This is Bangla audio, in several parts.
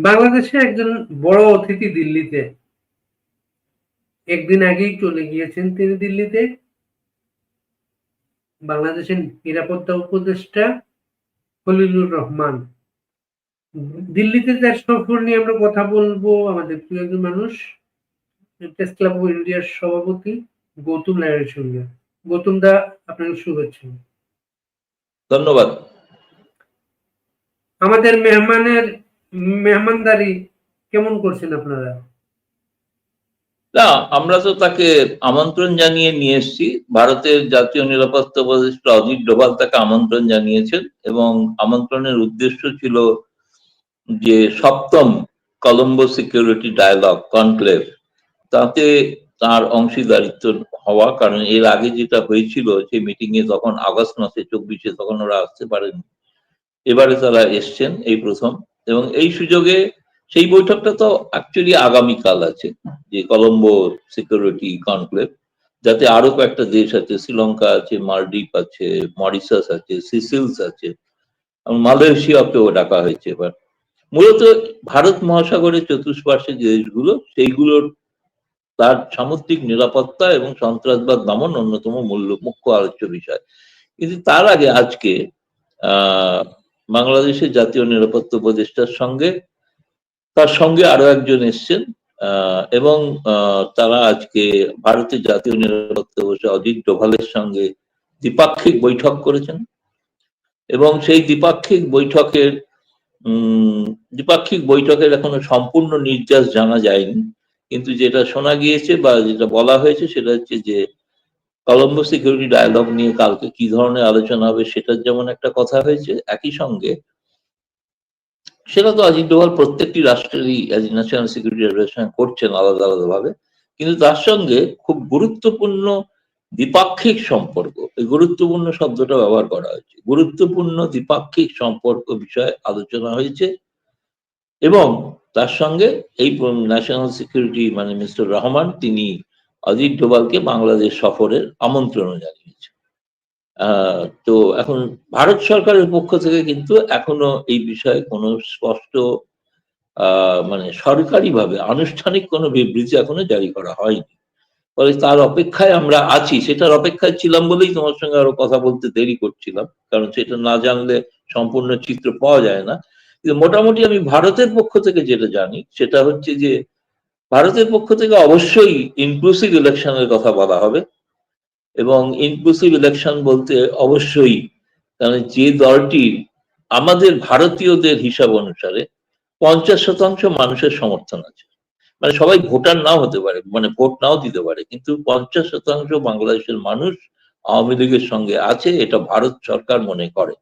বাংলাদেশে একজন বড় অতিথি দিল্লিতে। একদিন আগেই চলে গিয়েছেন তিনি দিল্লিতে। বাংলাদেশের নিরাপত্তা উপদেষ্টা খলিলুর রহমান। দিল্লিতে তার সফর নিয়ে আমরা কথা বলব। আমাদের প্রিয় একজন মানুষ প্রেস ক্লাব অফ ইন্ডিয়ার সভাপতি গৌতম লাইয়ের সঙ্গে। গৌতম দা আপনাকে শুভেচ্ছা। ধন্যবাদ। আমাদের মেহমানের মেহমানদারি কেমন করছেন আপনারা? না, আমরা তো তাকে আমন্ত্রণ জানিয়ে নিয়ে এসেছি। ভারতের জাতীয় নিরাপত্তা উপদেষ্টা অজিত ডোভাল তাকে আমন্ত্রণ জানিয়েছেন এবং আমন্ত্রণের উদ্দেশ্য ছিল যে সপ্তম কলম্বো সিকিউরিটি ডায়ালগ, কনক্লেভ, তাতে তার অংশীদারিত্ব হওয়া, কারণ এর আগে যেটা হয়েছিল সেই মিটিং এ তখন আগস্ট মাসে, চব্বিশে তখন ওরা আসতে পারেন এবারে তারা এসছেন, এই প্রথম। এবং এই সুযোগে সেই বৈঠকটা তো অ্যাকচুয়ালি আগামীকাল আছে, যে কলম্বো সিকিউরিটি কনক্লেভ যাতে আরও কয়েকটা দেশ আছে, শ্রীলঙ্কা আছে, মালদ্বীপ আছে, মরিশাস আছে, সিসিলস আছে মালয়েশিয়াকেও ডাকা হয়েছে এবার। মূলত ভারত মহাসাগরের চতুষ্পার্শ্বে যে দেশগুলো, সেইগুলোর তার সামুদ্রিক নিরাপত্তা এবং সন্ত্রাসবাদ দমন অন্যতম মূল্য, মুখ্য আলোচ্য বিষয়। কিন্তু তার আগে আজকে, আহ বাংলাদেশের জাতীয় নিরাপত্তা উপদেষ্টার সঙ্গে, তার সঙ্গে আরও একজন এসছেন এবং তারা আজকে ভারতের জাতীয় নিরাপত্তা বসে অজিত ডোভালের সঙ্গে দ্বিপাক্ষিক বৈঠক করেছেন। এবং সেই দ্বিপাক্ষিক বৈঠকের দ্বিপাক্ষিক বৈঠকের এখনও সম্পূর্ণ নির্যাস জানা যায়নি। কিন্তু যেটা শোনা গিয়েছে বা যেটা বলা হয়েছে সেটা হচ্ছে যে কলম্বো সিকিউরিটি ডায়ালগ নিয়ে কালকে কি ধরনের আলোচনা হবে সেটার যেমন একটা কথা হয়েছে, একই সঙ্গে সেটা তো অজিত ডোভাল প্রত্যেকটি রাষ্ট্রেরই ন্যাশনাল সিকিউরিটি অ্যাডভাইস করছেন আলাদা আলাদা ভাবে কিন্তু তার সঙ্গে খুব গুরুত্বপূর্ণ দ্বিপাক্ষিক সম্পর্ক, এই গুরুত্বপূর্ণ শব্দটা ব্যবহার করা হয়েছে। গুরুত্বপূর্ণ দ্বিপাক্ষিক সম্পর্ক বিষয়ে আলোচনা হয়েছে এবং তার সঙ্গে এই ন্যাশনাল সিকিউরিটি মানে মিস্টার রহমান, তিনি অজিত ডোভালকে বাংলাদেশ সফরের আমন্ত্রণ জানিয়েছেন তো এখন ভারত সরকারের পক্ষ থেকে কিন্তু এখনও এই বিষয়ে কোনো স্পষ্ট মানে সরকারিভাবে আনুষ্ঠানিক কোনো বিবৃতি এখনও জারি করা হয়নি। ফলে তার অপেক্ষায় আমরা আছি। সেটার অপেক্ষায় ছিলাম বলেই তোমার সঙ্গে আরও কথা বলতে দেরি করছিলাম, কারণ সেটা না জানলে সম্পূর্ণ চিত্র পাওয়া যায় না। কিন্তু মোটামুটি আমি ভারতের পক্ষ থেকে যেটা জানি, সেটা হচ্ছে যে ভারতের পক্ষ থেকে অবশ্যই ইনক্লুসিভ ইলেকশনের কথা বলা হবে। এবং ইনক্লুসিভ ইলেকশন বলতে অবশ্যই কারণ যে দলটি আমাদের ভারতীয়দের হিসাব অনুসারে পঞ্চাশ শতাংশ মানুষের সমর্থন আছে। মানে সবাই ভোটার নাও হতে পারে মানে ভোট নাও দিতে পারে, কিন্তু পঞ্চাশ শতাংশ বাংলাদেশের মানুষ আওয়ামী লীগের সঙ্গে আছে, এটা ভারত সরকার মনে করে।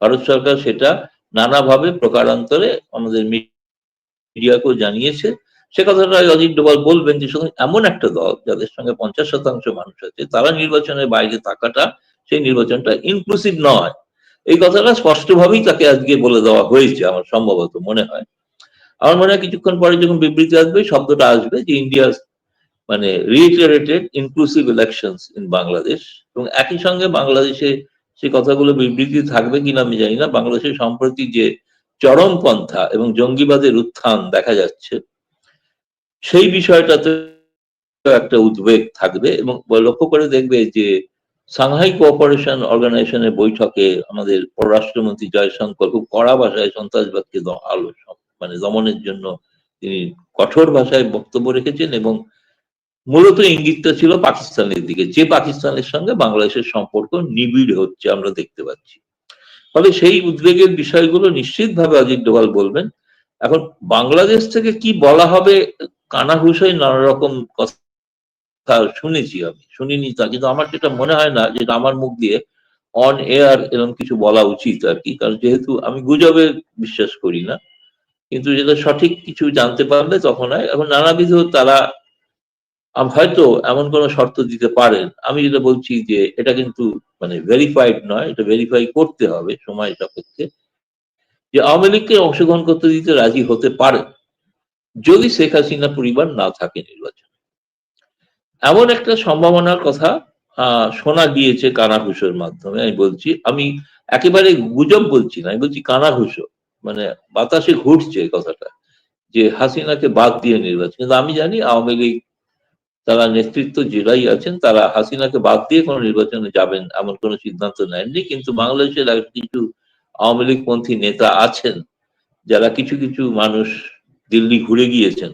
ভারত সরকার সেটা নানাভাবে প্রকারান্তরে আমাদের মিডিয়াকেও জানিয়েছে। সে কথাটা অজিত ডোভাল বলবেন যে শুধু এমন একটা দল যাদের সঙ্গে পঞ্চাশ শতাংশ মানুষ আছে, তারা নির্বাচনের বাইরে থাকাটা সেই নির্বাচনটা ইনক্লুসিভ নয়। এই কথাটা স্পষ্টভাবেই তাকে আজকে বলে দেওয়া হয়েছে, আমার সম্ভবত মনে হয়। আমার মনে হয় কিছুক্ষণ পরে যখন বিবৃতি আসবে, শব্দটা আসবে যে ইন্ডিয়া মানে reiterated inclusive election in Bangladesh এবং একই সঙ্গে বাংলাদেশে সে কথাগুলো বিবৃতি থাকবে কিনা আমি জানি না। বাংলাদেশের সম্প্রতি যে চরমপন্থা এবং জঙ্গিবাদের উত্থান দেখা যাচ্ছে সেই বিষয়টাতে একটা উদ্বেগ থাকবে এবং লক্ষ্য করে দেখবে যে সাংহাই কোঅপারেশন অর্গানাইজেশনের বৈঠকে আমাদের পররাষ্ট্রমন্ত্রী জয়শঙ্কর খুব কড়া ভাষায় সন্ত্রাসবাদকে আলো মানে দমনের জন্য তিনি কঠোর ভাষায় বক্তব্য রেখেছেন এবং মূলত ইঙ্গিতটা ছিল পাকিস্তানের দিকে। যে পাকিস্তানের সঙ্গে বাংলাদেশের সম্পর্ক নিবিড় হচ্ছে আমরা দেখতে পাচ্ছি। ফলে সেই উদ্বেগের বিষয়গুলো নিশ্চিতভাবে অজিত ডোভাল বলবেন এখন বাংলাদেশ থেকে কি বলা হবে? কানাঘুষোয় নানা রকম কথা শুনেছি আমি, শুনিনি তা, কিন্তু আমার যেটা মনে হয় না যেটা আমার মুখ দিয়ে অন এয়ার এরকম কিছু বলা উচিত আর কি, কারণ যেহেতু আমি গুজবে বিশ্বাস করি না, কিন্তু যেটা সঠিক কিছু জানতে পারলে তখন হয়, এখন নানাবিধ তারা হয়তো এমন কোনো শর্ত দিতে পারেন। আমি যেটা বলছি যে এটা কিন্তু মানে ভেরিফাইড নয়, এটা ভেরিফাই করতে হবে সময় সাপেক্ষে। যে আওয়ামী লীগকে অংশগ্রহণ করতে দিতে রাজি হতে পারে, যদি শেখ হাসিনা পরিবার না থাকে নির্বাচনে। এমন একটা সম্ভাবনার কথা শোনা গিয়েছে কানাঘুষোর মাধ্যমে। আমি বলছি, আমি একেবারে গুজব বলছি না, আমি বলছি কানাঘুষো মানে বাতাসে ঘুরছে কথাটা, যে হাসিনাকে বাদ দিয়ে নির্বাচন। কিন্তু আমি জানি আওয়ামী লীগ, তারা নেতৃত্ব যেটাই আছেন, তারা হাসিনাকে বাদ দিয়ে কোনো নির্বাচনে যাবেন এমন কোনো সিদ্ধান্ত নেননি, কিন্তু বাংলাদেশের কিছু আওয়ামী লীগপন্থী নেতা আছেন, যারা কিছু কিছু মানুষ দিল্লি ঘুরে গিয়েছেন।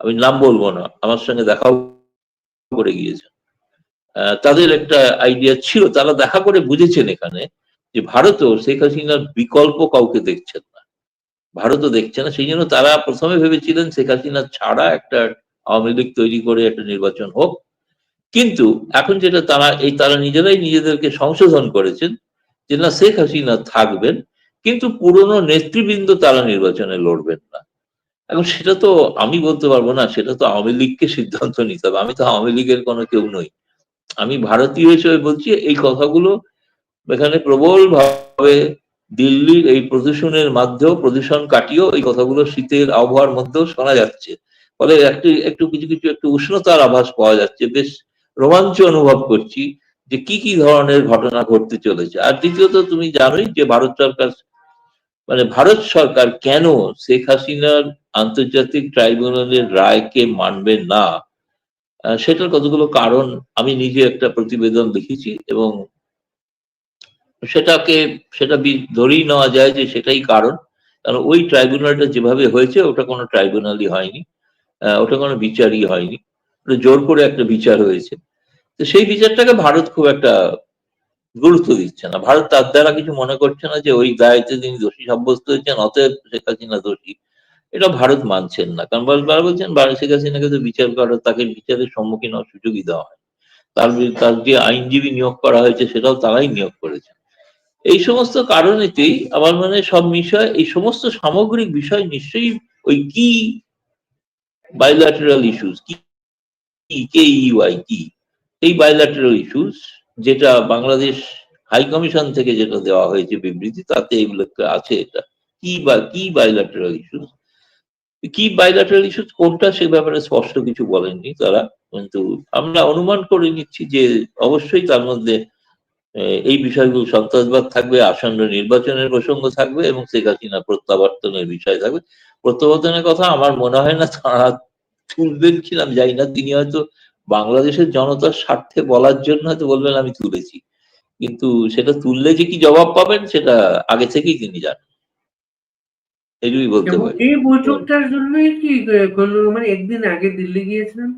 আমি নাম বলব না, আমার সঙ্গে দেখাও করে গিয়েছেন। তাদের একটা আইডিয়া ছিল, তারা দেখা করে বুঝেছেন এখানে যে ভারতও শেখ হাসিনার বিকল্প কাউকে দেখছেন না। ভারতও দেখছে না, সেই জন্য তারা প্রথমে ভেবেছিলেন শেখ হাসিনা ছাড়া একটা আওয়ামী লীগ তৈরি করে একটা নির্বাচন হোক। কিন্তু এখন যেটা তারা, এই তারা নিজেরাই নিজেদেরকে সংশোধন করেছেন যে না শেখ হাসিনা থাকবেন, কিন্তু পুরনো নেতৃবৃন্দ তারা নির্বাচনে লড়বেন না। এখন সেটা তো আমি বলতে পারব না, সেটা তো আওয়ামী লীগকে সিদ্ধান্ত নিতে হবে। আমি তো আওয়ামী লীগের কোনো কেউ নই। আমি ভারতীয় হিসেবে বলছি, এই কথাগুলো এখানে প্রবল ভাবে দিল্লির এই প্রদূষণের মাধ্যমেও প্রদূষণ কাটিয়েও এই কথাগুলো শীতের আবহাওয়ার মধ্যেও শোনা যাচ্ছে। ফলে একটু একটু কিছু কিছু একটু উষ্ণতার আভাস পাওয়া যাচ্ছে। বেশ রোমাঞ্চ অনুভব করছি। যে কি কি ধরনের ঘটনা ঘটতে চলেছে। আর দ্বিতীয়ত তুমি জানোই যে ভারত সরকার মানে ভারত সরকার কেন শেখ হাসিনার আন্তর্জাতিক ট্রাইব্যুনালের রায়কে মানবে না সেটার কতগুলো কারণ আমি নিজে একটা প্রতিবেদন লিখেছি এবং সেটাকে, সেটা ধরেই নেওয়া যায় যে সেটাই কারণ। কারণ ওই ট্রাইব্যুনালটা যেভাবে হয়েছে, ওটা কোনো ট্রাইব্যুনালই হয়নি ওটা কোনো বিচারই হয়নি। জোর করে একটা বিচার হয়েছে। তো সেই বিচারটাকে ভারত খুব একটা গুরুত্ব দিচ্ছে না। ভারত তার দ্বারা কিছু মনে করছে না যে ওই দায়িত্বে তিনি দোষী সাব্যস্ত হয়েছেন, অতএব শেখ হাসিনা দোষী। এটা ভারত মানছেন না। কারণ বারবার বলছেন শেখ হাসিনাকে তো বিচার করা, তাকে বিচারের সম্মুখীন হওয়ার সুযোগই দেওয়া হয় তার তার যে আইনজীবী নিয়োগ করা হয়েছে, সেটাও তারাই নিয়োগ করেছে এই সমস্ত কারণেতেই আমার মানে সব বিষয় এই সমস্ত সামগ্রিক বিষয় নিশ্চয়ই ওই কি বাইল্যাটারাল ইস্যুস কি, কে ইউআই কি? এই বাইল্যাটারাল ইস্যুস যেটা বাংলাদেশ হাই কমিশন থেকে যেটা দেওয়া হয়েছে বিবৃতি, তাতে এগুলো আছে এটা। কি বা, কি বাইল্যাটারাল ইস্যুস কি বাইল্যাটারাল ইস্যুস কোনটা সে ব্যাপারে স্পষ্ট কিছু বলেননি তারা, কিন্তু আমরা অনুমান করে নিচ্ছি যে অবশ্যই তার মধ্যে এই বিষয়গুলো সন্ত্রাসবাদ থাকবে, আসন্ন নির্বাচনের প্রসঙ্গ থাকবে এবং শেখ হাসিনা প্রত্যাবর্তনের বিষয় থাকবে। প্রত্যাবর্তনের কথা আমার মনে হয় না তারা তুলবেন কিনা, আমি জানি না। তিনি হয়তো বাংলাদেশের জনতার স্বার্থে বলার জন্য হয়তো বলবেন আমি তুলেছি। কিন্তু সেটা তুললে যে কি জবাব পাবেন সেটা আগে থেকেই তিনি জানেন। এইটুকুই বলতে পারি। এই বৈঠকটার জন্যই কি রহমান একদিন আগে দিল্লি গিয়েছিলেন?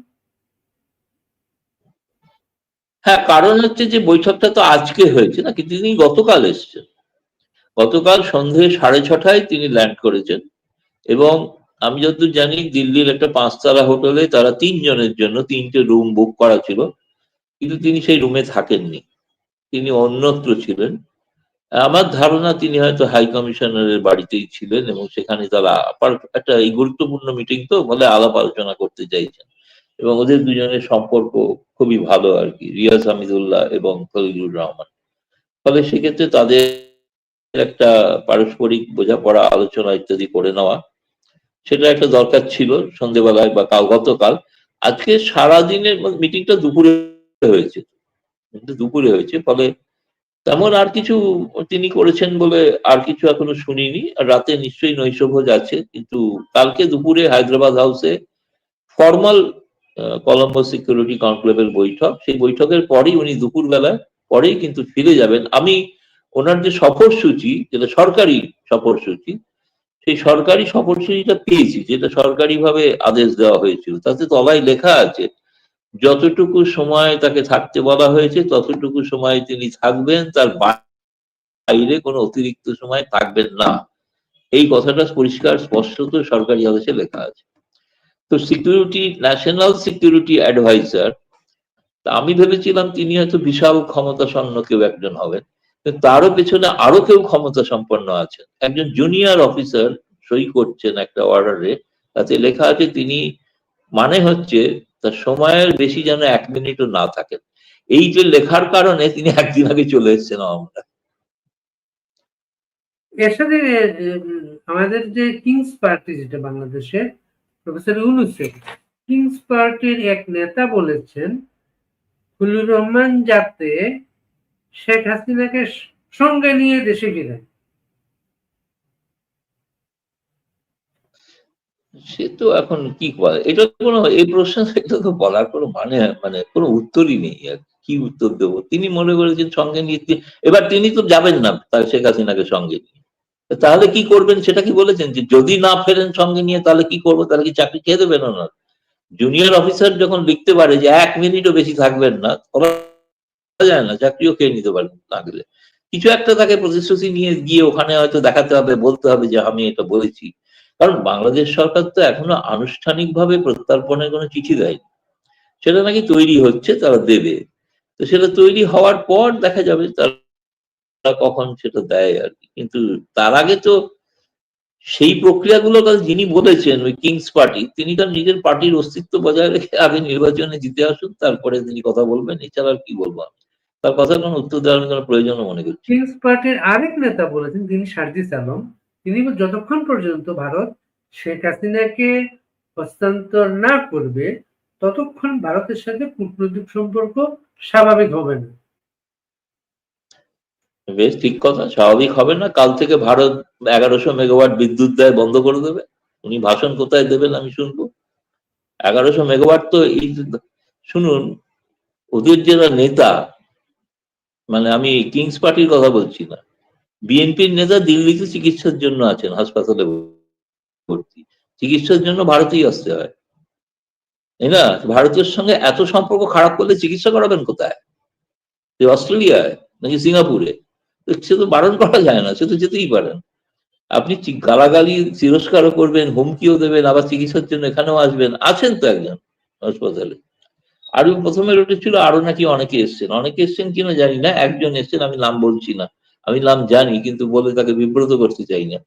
হ্যাঁ কারণ হচ্ছে যে বৈঠকটা তো আজকে হয়েছে না কিন্তু তিনি গতকাল এসেছেন। গতকাল সন্ধে সাড়ে ছটায় তিনি ল্যান্ড করেছেন এবং আমি যতদূর জানি, দিল্লির একটা পাঁচতলা হোটেলে তারা তিনজনের জন্য তিনটে রুম বুক করা ছিল, কিন্তু তিনি সেই রুমে থাকেননি। তিনি অন্যত্র ছিলেন। আমার ধারণা তিনি হয়তো হাই কমিশনারের বাড়িতেই ছিলেন এবং সেখানে তারা একটা এই গুরুত্বপূর্ণ মিটিং তো বলে আলাপ আলোচনা করতে চাইছেন এবং ওদের দুজনের সম্পর্ক খুবই ভালো আর কি, রিয়াজ হামিদুল্লাহ এবং ফজলুর রহমান। ফলে সেক্ষেত্রে তাদের একটা পারস্পরিক বোঝাপড়া, আলোচনা ইত্যাদি করে নেওয়া সেটা একটা দরকার ছিল সন্ধেবেলায় বা কাল, গতকাল। আজকে সারাদিনের মিটিংটা দুপুরে হয়েছে। দুপুরে হয়েছে, ফলে তেমন আর কিছু তিনি করেছেন বলে আর কিছু এখনও শুনিনি। আর রাতে নিশ্চয়ই নৈশভোজ আছে, কিন্তু কালকে দুপুরে হায়দ্রাবাদ হাউসে ফর্মাল কলম্বো সিকিউরিটি কনক্লেভের বৈঠক। সেই বৈঠকের পরেই উনি দুপুর বেলায় পরেই কিন্তু ফিরে যাবেন। আমি ওনার যে সফরসূচি, যেটা সরকারি সফরসূচি সেই সরকারি সফরসূচিটা পেয়েছি, যেটা সরকারিভাবে আদেশ দেওয়া হয়েছিল। তাতে তলায় লেখা আছে, যতটুকু সময় তাকে থাকতে বলা হয়েছে, ততটুকু সময় তিনি থাকবেন, তার বাইরে কোনো অতিরিক্ত সময় থাকবেন না। এই কথাটা পরিষ্কার, স্পষ্টত সরকারি আদেশে লেখা আছে। তো সিকিউরিটি, ন্যাশনাল সিকিউরিটি অ্যাডভাইজার আমি ভেবেছিলাম তিনি হয়তো বিশাল ক্ষমতা সম্পন্ন কেউ একজন হবেন। তারও পেছনে আরও কেউ ক্ষমতা সম্পন্ন আছেন। একজন জুনিয়র অফিসার সই করছেন একটা অর্ডারে তাতে লেখা আছে তিনি মানে হচ্ছে তার সময়ের বেশি যেন এক মিনিটও না থাকেন এই যে লেখার কারণে তিনি একদিন আগে চলে এসেছেন আমরা এর সাথে আমাদের যে কিংস পার্টি যেটা বাংলাদেশে, প্রফেসর ইউনুসেফ কিংস পার্টির এক নেতা বলেছেন, খুলুর রহমান যাতে শেখ হাসিনাকে সঙ্গে নিয়ে দেশে ফিরেন সে তো এখন কি এটা কোনো, এই প্রশ্ন এটা তো বলার কোনো মানে মানে কোনো উত্তরই নেই। আর কি উত্তর দেবো? তিনি মনে করেছেন সঙ্গে নিয়ে এবার তিনি তো যাবেন না তার শেখ হাসিনাকে সঙ্গে নিয়ে। তাহলে কি করবেন সেটা কি বলেছেন যে, যদি না ফেরেন সঙ্গে নিয়ে, তাহলে কি করব? তাহলে কি চাকরি খেয়ে দেবেন না জুনিয়র অফিসার যখন লিখতে পারে যে, এক মিনিটও বেশি থাকবেন না যায় না, চাকরিও খেয়ে নিতে পারেন না গেলে কিছু একটা তাকে প্রতিশ্রুতি নিয়ে গিয়ে ওখানে হয়তো দেখাতে হবে, বলতে হবে যে আমি এটা বলেছি। কারণ বাংলাদেশ সরকার তো এখনও আনুষ্ঠানিকভাবে প্রত্যর্পণের কোনো চিঠি দেয়নি। সেটা নাকি তৈরি হচ্ছে, তারা দেবে। তো সেটা তৈরি হওয়ার পর দেখা যাবে তারা কখন সেটা দেয় আর কি। কিন্তু তার আগে তো সেই প্রক্রিয়াগুলো কাল যিনি বলেছেন, ওই কিংস পার্টি, তিনি তার নিজের পার্টির অস্তিত্ব বজায় রেখে আগে নির্বাচনে জিতে আসুন, তারপরে তিনি কথা বলবেন, এছাড়া আর কি বলব আমি। তার কথার কোনো উত্তর দেওয়ার কোনো প্রয়োজনও মনে করছি। কিংস পার্টির আরেক নেতা বলেছেন তিনি সার্জিস আলম তিনি যতক্ষণ পর্যন্ত ভারত শেখ হাসিনাকে হস্তান্তর না করবে ততক্ষণ ভারতের সাথে কূটনৈতিক সম্পর্ক স্বাভাবিক হবে না। বেশ ঠিক কথা স্বাভাবিক হবে না। কাল থেকে ভারত এগারোশো মেগাওয়াট বিদ্যুৎ দেয় বন্ধ করে দেবে। উনি ভাষণ কোথায় দেবেন আমি শুনব। এগারোশো মেগাওয়াট তো এই শুনুন ওদের যারা নেতা মানে আমি কিংস পার্টির কথা বলছি না। বিএনপির নেতা দিল্লিতে চিকিৎসার জন্য আছেন, হাসপাতালে ভর্তি। চিকিৎসার জন্য ভারতেই আসতে হয়। তাই না? ভারতের সঙ্গে এত সম্পর্ক খারাপ করলে চিকিৎসা করাবেন কোথায়? অস্ট্রেলিয়ায় নাকি সিঙ্গাপুরে? সে তো বারণ করা যায় না, সে তো যেতেই পারেন। আপনি গালাগালি, তিরস্কারও করবেন, হুমকিও দেবেন, আবার চিকিৎসার জন্য এখানেও আসবেন। আছেন তো একজন হাসপাতালে। আর প্রথমে ছিল আরও নাকি অনেকে এসছেন। অনেকে এসছেন কিনা জানি না, একজন এসছেন, আমি নাম বলছি না। আমি নাম জানি, কিন্তু বলে তাকে বিব্রত করতে চাই না।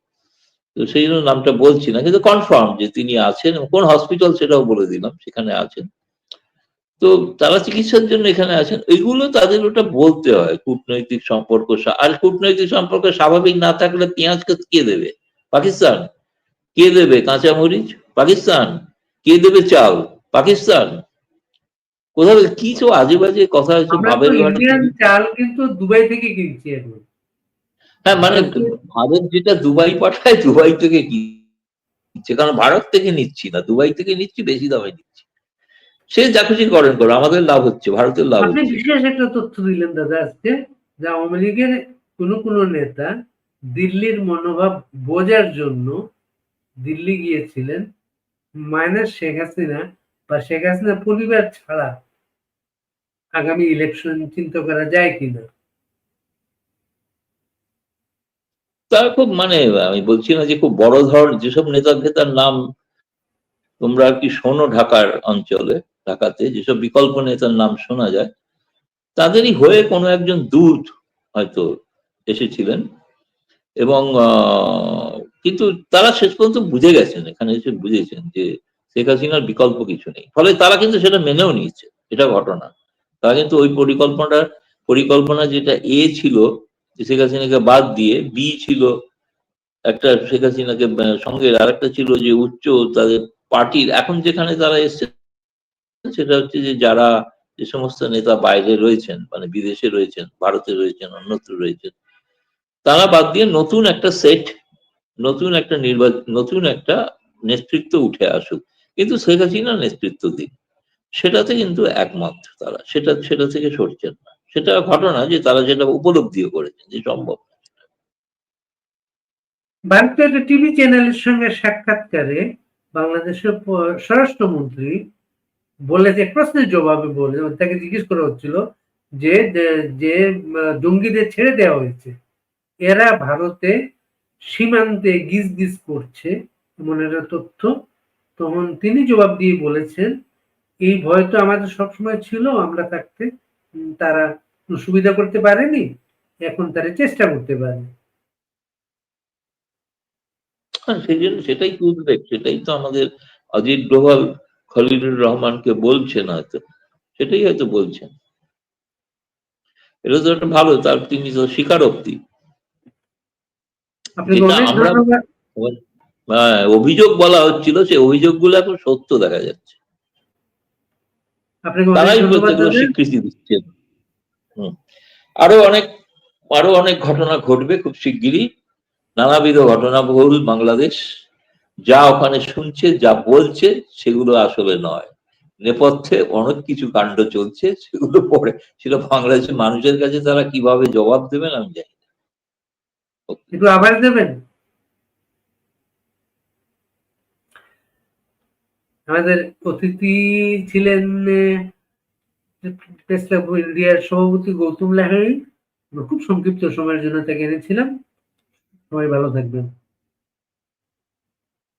তো সেই জন্য নামটা বলছি না, কিন্তু কনফার্ম যে তিনি আছেন কোন হসপিটাল সেটাও বলে দিলাম, সেখানে আছেন। তো তারা চিকিৎসার জন্য এখানে আছেন। এগুলো তাদের ওটা বলতে হয়, কূটনৈতিক সম্পর্ক আর কূটনৈতিক সম্পর্ক স্বাভাবিক না থাকলে পেঁয়াজকে কে দেবে? পাকিস্তান। কে দেবে কাঁচামরিচ? পাকিস্তান। কে দেবে চাল? পাকিস্তান। কোথাও কি তো আজে বাজে কথা হচ্ছে ভাবের চাল কিন্তু দুবাই থেকে কিনছি এখন হ্যাঁ মানে ভারত যেটা দুবাই পাঠায় দুবাই থেকে কিনছে। কারণ ভারত থেকে নিচ্ছি না দুবাই থেকে নিচ্ছি বেশি দামে নিচ্ছি। সে যা খুশি করেন করো আমাদের লাভ হচ্ছে ভারতের লাভ আপনি বিশেষ একটা তথ্য দিলেন দাদা আজকে যে আওয়ামী লীগের কোনো কোনো নেতা দিল্লির মনোভাব বোঝার জন্য দিল্লি গিয়েছিলেন মাইনাস শেখ হাসিনা বা শেখ হাসিনা পরিবার ছাড়া আগামী ইলেকশন চিন্তা করা যায় কিনা? তা খুব মানে আমি বলছি না যে খুব বড় ধরনের, যেসব নেতা ফেতার নাম তোমরা আর কি শোনো ঢাকার অঞ্চলে, ঢাকাতে, যেসব বিকল্প নেতার নাম শোনা যায়, তাদেরই হয়ে কোনো একজন দূত হয়তো এসেছিলেন এবং কিন্তু তারা শেষ পর্যন্ত বুঝে গেছেন, এখানে এসে বুঝেছেন যে শেখ হাসিনার বিকল্প কিছু নেই। ফলে তারা কিন্তু সেটা মেনেও নিয়েছে, এটা ঘটনা। তারা কিন্তু ওই পরিকল্পনাটা পরিকল্পনা যেটা এ ছিল শেখ হাসিনাকে বাদ দিয়ে বি ছিল, একটা শেখ হাসিনাকে সঙ্গে আরেকটা ছিল যে উচ্চ তাদের পার্টির, এখন যেখানে তারা এসছে, সেটা হচ্ছে যে যারা যে সমস্ত নেতা বাইরে রয়েছেন মানে বিদেশে রয়েছেন, ভারতে রয়েছেন, অন্যত্র রয়েছেন, তারা বাদ দিয়ে নতুন একটা সেট, নতুন একটা নির্বাচন নতুন একটা নেতৃত্ব উঠে আসুক। কিন্তু শেখ হাসিনা নেতৃত্ব দিন সেটাতে কিন্তু একমত তারা। সেটা সেটা থেকে সরছেন না। সেটা ঘটনা যে তারা যেটা উপলব্ধিও করেছেন যে সম্ভব ভারতের টিভি চ্যানেলের সঙ্গে সাক্ষাৎকারে বাংলাদেশের স্বরাষ্ট্রমন্ত্রী বলেছে প্রশ্নের জবাবে বলে, তাকে জিজ্ঞেস করা হচ্ছিল যে, যে- যে, জঙ্গিদের ছেড়ে দেওয়া হয়েছে। এরা ভারতে সীমান্তে গিজ গিজ করছে, এমন একটা তথ্য তখন তিনি জবাব দিয়ে বলেছেন এই ভয় তো আমাদের সবসময় ছিল আমরা থাকতে তারা সুবিধা করতে পারেনি এখন তারা চেষ্টা করতে পারে। সেই জন্য সেটাই তো উদ্বেগ সেটাই তো আমাদের অজিত ডোভাল খলিলুর রহমানকে বলছেন হয়তো সেটাই হয়তো বলছেন। এটা তো একটা ভালো তার তিনি তো স্বীকারোক্তি। আমরা- অভিযোগ বলা হচ্ছিল সেই অভিযোগগুলো এখন সত্য দেখা যাচ্ছে। তারাই প্রত্যেকগুলো স্বীকৃতি দিচ্ছেন হুম। আরও অনেক আরও অনেক ঘটনা ঘটবে খুব শিগগিরই। নানাবিধ ঘটনা বহুল বাংলাদেশ। যা ওখানে শুনছে যা বলছে সেগুলো আসলে নয়। নেপথ্যে অনেক কিছু কাণ্ড চলছে সেগুলো পরে সেটা বাংলাদেশের মানুষের কাছে তারা কীভাবে জবাব দেবেন আমি জানি না। একটু আবার দেবেন? আমাদের অতিথি ছিলেন প্রেস ক্লাব ইন্ডিয়ার সভাপতি গৌতম লাহারি খুব সংক্ষিপ্ত সময়ের জন্য তাকে এনেছিলাম। সবাই ভালো থাকবেন।